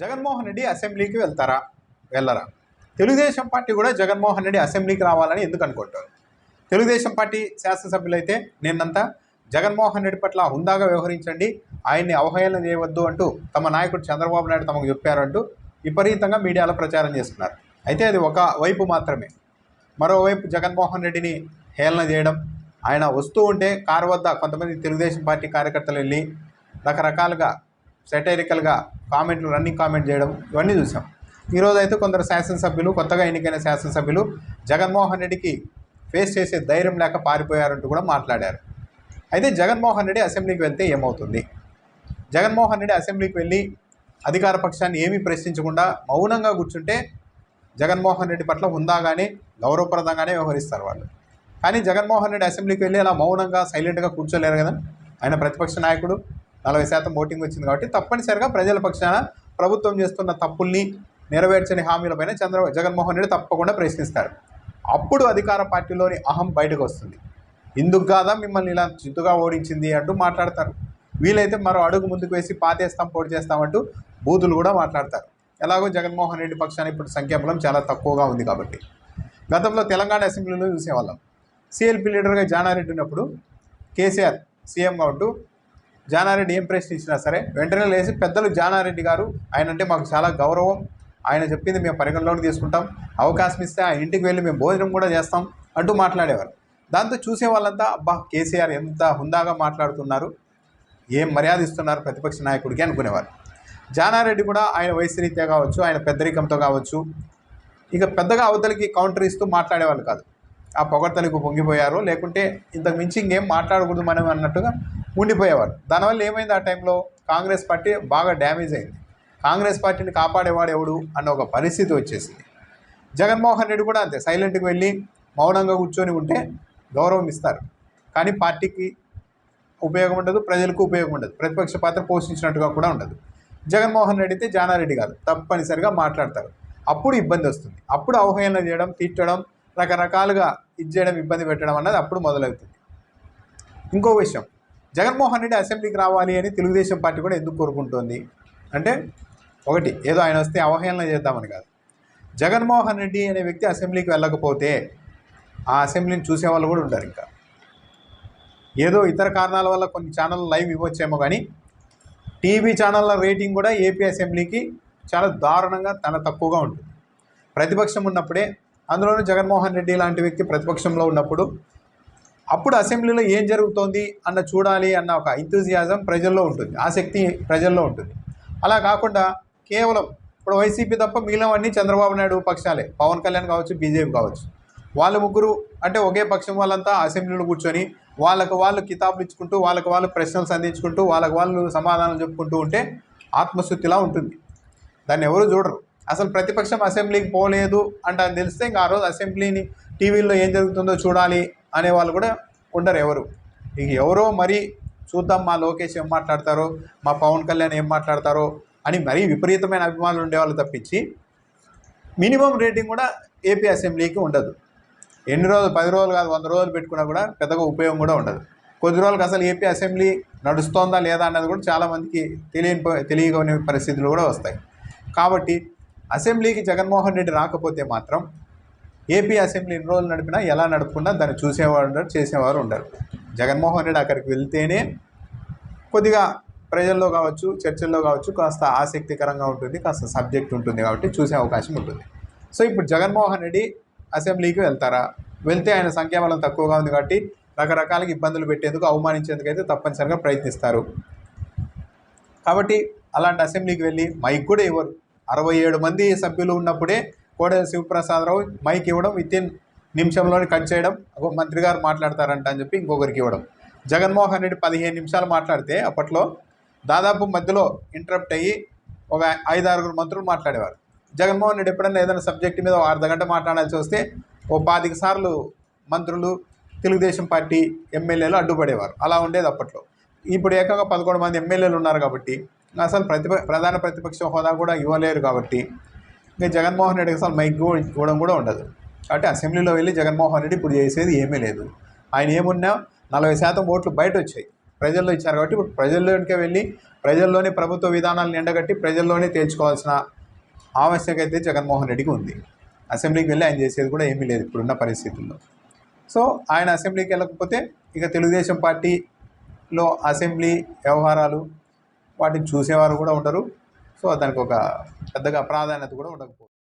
జగన్మోహన్ రెడ్డి అసెంబ్లీకి వెళ్తారా? వెళ్ళరా. తెలుగుదేశం పార్టీ కూడా జగన్మోహన్ రెడ్డి అసెంబ్లీకి రావాలని ఎందుకు అనుకుంటారు? తెలుగుదేశం పార్టీ శాసనసభ్యులైతే నిన్నంతా జగన్మోహన్ రెడ్డి పట్ల హుందాగా వ్యవహరించండి ఆయన్ని అవహేళన చేయవద్దు అంటూ తమ నాయకుడు చంద్రబాబు నాయుడు తమకు చెప్పారంటూ విపరీతంగా మీడియాలో ప్రచారం చేస్తున్నారు. అయితే అది ఒక వైపు మాత్రమే. మరోవైపు జగన్మోహన్ రెడ్డిని హేళన చేయడం ఆయన వస్తూ ఉంటే కారు వద్ద కొంతమంది తెలుగుదేశం పార్టీ కార్యకర్తలు వెళ్ళి రకరకాలుగా సెటైరికల్గా కామెంట్లు రన్నింగ్ కామెంట్ చేయడం ఇవన్నీ చూసాం. ఈరోజు అయితే కొందరు శాసనసభ్యులు కొత్తగా ఎన్నికైన శాసనసభ్యులు జగన్మోహన్ రెడ్డికి ఫేస్ చేసే ధైర్యం లేక పారిపోయారంటూ కూడా మాట్లాడారు. అయితే జగన్మోహన్ రెడ్డి అసెంబ్లీకి వెళ్తే ఏమవుతుంది? జగన్మోహన్ రెడ్డి అసెంబ్లీకి వెళ్ళి అధికార పక్షాన్ని ఏమీ ప్రశ్నించకుండా మౌనంగా కూర్చుంటే జగన్మోహన్ రెడ్డి పట్ల హుందాగానే గౌరవప్రదంగానే వ్యవహరిస్తారు వాళ్ళు. కానీ జగన్మోహన్ రెడ్డి అసెంబ్లీకి వెళ్ళి అలా మౌనంగా సైలెంట్గా కూర్చోలేరు కదా? ఆయన ప్రతిపక్ష నాయకుడు. నలభై శాతం ఓటింగ్ వచ్చింది కాబట్టి తప్పనిసరిగా ప్రజల పక్షాన ప్రభుత్వం చేస్తున్న తప్పుల్ని నెరవేర్చని హామీలపైన చంద్ర జగన్మోహన్ రెడ్డి తప్పకుండా ప్రశ్నిస్తారు. అప్పుడు అధికార పార్టీలోని అహం బయటకు వస్తుంది. ఇందుకు కాదా మిమ్మల్ని ఇలా చిత్తుగా ఓడించింది అంటూ మాట్లాడతారు. వీలైతే మరో అడుగు ముందుకు వేసి పాతేస్తాం పోటీ చేస్తామంటూ బూతులు కూడా మాట్లాడతారు. ఎలాగో జగన్మోహన్ రెడ్డి పక్షాన్ని ఇప్పుడు సంఖ్యాబలం చాలా తక్కువగా ఉంది కాబట్టి. గతంలో తెలంగాణ అసెంబ్లీలో చూసేవాళ్ళం. సిఎల్పి లీడర్గా జానారెడ్డి ఉన్నప్పుడు కేసీఆర్ సీఎంగా ఉంటూ జానారెడ్డి ఏం ప్రశ్న ఇచ్చినా సరే వెంటనే లేచి పెద్దలు జానారెడ్డి గారు ఆయన అంటే మాకు చాలా గౌరవం. ఆయన చెప్పింది మేము పరిగణలోకి తీసుకుంటాం. అవకాశం ఇస్తే ఆ ఇంటికి వెళ్ళి మేము భోజనం కూడా చేస్తాం అంటూ మాట్లాడేవారు. దాంతో చూసే వాళ్ళంతా అబ్బా కేసీఆర్ ఎంత హుందాగా మాట్లాడుతున్నారు. ఏం మర్యాద ఇస్తున్నారు ప్రతిపక్ష నాయకుడికి అనుకునేవారు. జానారెడ్డి కూడా ఆయన వయసు రీత్యా కావచ్చు ఆయన పెద్దరికంతో కావచ్చు ఇక పెద్దగా అవతలికి కౌంటర్ ఇస్తూ మాట్లాడేవాళ్ళు కాదు. ఆ పొగడ్తలకు పొంగిపోయారు లేకుంటే ఇంతకు మించి ఇంకేం మాట్లాడకూడదు మనం అన్నట్టుగా ఉండిపోయేవారు దానివల్ల ఏమైంది ఆ టైంలో? కాంగ్రెస్ పార్టీ బాగా డ్యామేజ్ అయింది. కాంగ్రెస్ పార్టీని కాపాడేవాడు ఎవడు అన్న ఒక పరిస్థితి వచ్చేసింది. జగన్మోహన్ రెడ్డి కూడా అంతే సైలెంట్కి వెళ్ళి మౌనంగా కూర్చొని ఉంటే గౌరవం ఇస్తారు. కానీ పార్టీకి ఉపయోగం ఉండదు ప్రజలకు ఉపయోగం ఉండదు. ప్రతిపక్ష పాత్ర పోషించినట్టుగా కూడా ఉండదు. జగన్మోహన్ రెడ్డి అయితే జానారెడ్డి కాదు తప్పనిసరిగా మాట్లాడతారు. అప్పుడు ఇబ్బంది వస్తుంది. అప్పుడు అవహేళన చేయడం తిట్టడం రకరకాలుగా ఇది చేయడం ఇబ్బంది పెట్టడం అన్నది అప్పుడు మొదలవుతుంది. ఇంకో విషయం జగన్మోహన్ రెడ్డి అసెంబ్లీకి రావాలి అని తెలుగుదేశం పార్టీ కూడా ఎందుకు కోరుకుంటోంది? అంటే ఒకటి ఏదో ఆయన వస్తే అవహేళన చేద్దామని కాదు. జగన్మోహన్ రెడ్డి అనే వ్యక్తి అసెంబ్లీకి వెళ్ళకపోతే ఆ అసెంబ్లీని చూసేవాళ్ళు కూడా ఉంటారు ఇంకా. ఏదో ఇతర కారణాల వల్ల కొన్ని ఛానల్ లైవ్ ఇవ్వచ్చేమో కానీ టీవీ ఛానళ్ళ రేటింగ్ కూడా ఏపీ అసెంబ్లీకి చాలా దారుణంగా తన తక్కువగా ఉంటుంది. ప్రతిపక్షం ఉన్నప్పుడే అందులోనూ జగన్మోహన్ రెడ్డి లాంటి వ్యక్తి ప్రతిపక్షంలో ఉన్నప్పుడు అప్పుడు అసెంబ్లీలో ఏం జరుగుతోంది అన్న చూడాలి అన్న ఒక ఇంతూజియాజం ప్రజల్లో ఉంటుంది. ఆసక్తి ప్రజల్లో ఉంటుంది. అలా కాకుండా కేవలం ఇప్పుడు వైసీపీ తప్ప మిగిలినవన్నీ చంద్రబాబు నాయుడు పక్షాలే. పవన్ కళ్యాణ్ కావచ్చు బీజేపీ కావచ్చు. వాళ్ళ ముగ్గురు అంటే ఒకే పక్షం వాళ్ళంతా అసెంబ్లీలో కూర్చొని వాళ్ళకు వాళ్ళు కితాబులు ఇచ్చుకుంటూ వాళ్ళకు వాళ్ళు ప్రశ్నలు సంధించుకుంటూ వాళ్ళకు వాళ్ళు సమాధానం చెప్పుకుంటూ ఉంటే ఆత్మశుద్ధిలా ఉంటుంది. దాన్ని ఎవరు చూడరు. అసలు ప్రతిపక్షం అసెంబ్లీకి పోలేదు అంటే అని తెలిస్తే ఇంకా ఆ రోజు అసెంబ్లీని టీవీలో ఏం జరుగుతుందో చూడాలి అనే వాళ్ళు కూడా ఉండరు ఎవరు. ఇక ఎవరో మరీ చూద్దాం మా లోకేష్ ఏం మాట్లాడతారో మా పవన్ కళ్యాణ్ ఏం మాట్లాడతారో అని మరీ విపరీతమైన అభిమానులు ఉండేవాళ్ళు తప్పించి మినిమం రేటింగ్ కూడా ఏపీ అసెంబ్లీకి ఉండదు. ఎన్ని రోజులు పది రోజులు కాదు వంద రోజులు పెట్టుకున్నా కూడా పెద్దగా ఉపయోగం కూడా ఉండదు. కొద్ది రోజులకు అసలు ఏపీ అసెంబ్లీ నడుస్తోందా లేదా అన్నది కూడా చాలామందికి తెలియని తెలియని పరిస్థితులు కూడా వస్తాయి. కాబట్టి అసెంబ్లీకి జగన్మోహన్ రెడ్డి రాకపోతే మాత్రం ఏపీ అసెంబ్లీ ఎన్ని రోజులు నడిపినా ఎలా నడుపుకున్నా దాన్ని చూసేవారు ఉండరు చేసేవారు ఉండరు. జగన్మోహన్ రెడ్డి అక్కడికి వెళ్తేనే కొద్దిగా ప్రజల్లో కావచ్చు చర్చల్లో కావచ్చు కాస్త ఆసక్తికరంగా ఉంటుంది కాస్త సబ్జెక్ట్ ఉంటుంది కాబట్టి చూసే అవకాశం ఉంటుంది. సో ఇప్పుడు జగన్మోహన్ రెడ్డి అసెంబ్లీకి వెళ్తారా? వెళ్తే ఆయన సంఖ్యాబలం తక్కువగా ఉంది కాబట్టి రకరకాలకి ఇబ్బందులు పెట్టేందుకు అవమానించేందుకు అయితే తప్పనిసరిగా ప్రయత్నిస్తారు. కాబట్టి అలాంటి అసెంబ్లీకి వెళ్ళి మైక్ కూడా ఇవ్వరు. అరవై ఏడు మంది సభ్యులు ఉన్నప్పుడే కోడెల శివప్రసాదరావు మైక్ ఇవ్వడం విత్ ఇన్ నిమిషంలోనే కట్ చేయడం ఒక మంత్రి గారు మాట్లాడతారంట అని చెప్పి ఇంకొకరికి ఇవ్వడం. జగన్మోహన్ రెడ్డి పదిహేను నిమిషాలు మాట్లాడితే అప్పట్లో దాదాపు మధ్యలో ఇంటరప్ట్ అయ్యి ఒక ఐదు ఆరుగురు మంత్రులు మాట్లాడేవారు. జగన్మోహన్ రెడ్డి ఎప్పుడైనా ఏదైనా సబ్జెక్టు మీద అర్ధ గంట మాట్లాడాల్సి వస్తే ఓ పాతిక సార్లు మంత్రులు తెలుగుదేశం పార్టీ ఎమ్మెల్యేలు అడ్డుపడేవారు. అలా ఉండేది అప్పట్లో. ఇప్పుడు ఏకంగా పదకొండు మంది ఎమ్మెల్యేలు ఉన్నారు కాబట్టి అసలు ప్రతిప ప్రధాన ప్రతిపక్ష హోదా కూడా ఇవ్వలేరు కాబట్టి ఇంకా జగన్మోహన్ రెడ్డికి అసలు మైక్ ఇవ్వడం కూడా ఉండదు. కాబట్టి అసెంబ్లీలో వెళ్ళి జగన్మోహన్ రెడ్డి ఇప్పుడు చేసేది ఏమీ లేదు. ఆయన ఏమున్నా నలభై శాతం ఓట్లు బయట వచ్చాయి. ప్రజల్లో ఇచ్చారు కాబట్టి ఇప్పుడు ప్రజల్లోనికే వెళ్ళి ప్రజల్లోనే ప్రభుత్వ విధానాలను ఎండగట్టి ప్రజల్లోనే తేల్చుకోవాల్సిన ఆవశ్యకత అయితే జగన్మోహన్ రెడ్డికి ఉంది. అసెంబ్లీకి వెళ్ళి ఆయన చేసేది కూడా ఏమీ లేదు ఇప్పుడున్న పరిస్థితుల్లో. సో ఆయన అసెంబ్లీకి వెళ్ళకపోతే ఇక తెలుగుదేశం పార్టీలో అసెంబ్లీ వ్యవహారాలు వాటిని చూసేవారు కూడా ఉండరు. సో దానికి ఒక పెద్దగా ప్రాధాన్యత కూడా ఉండకపోవచ్చు.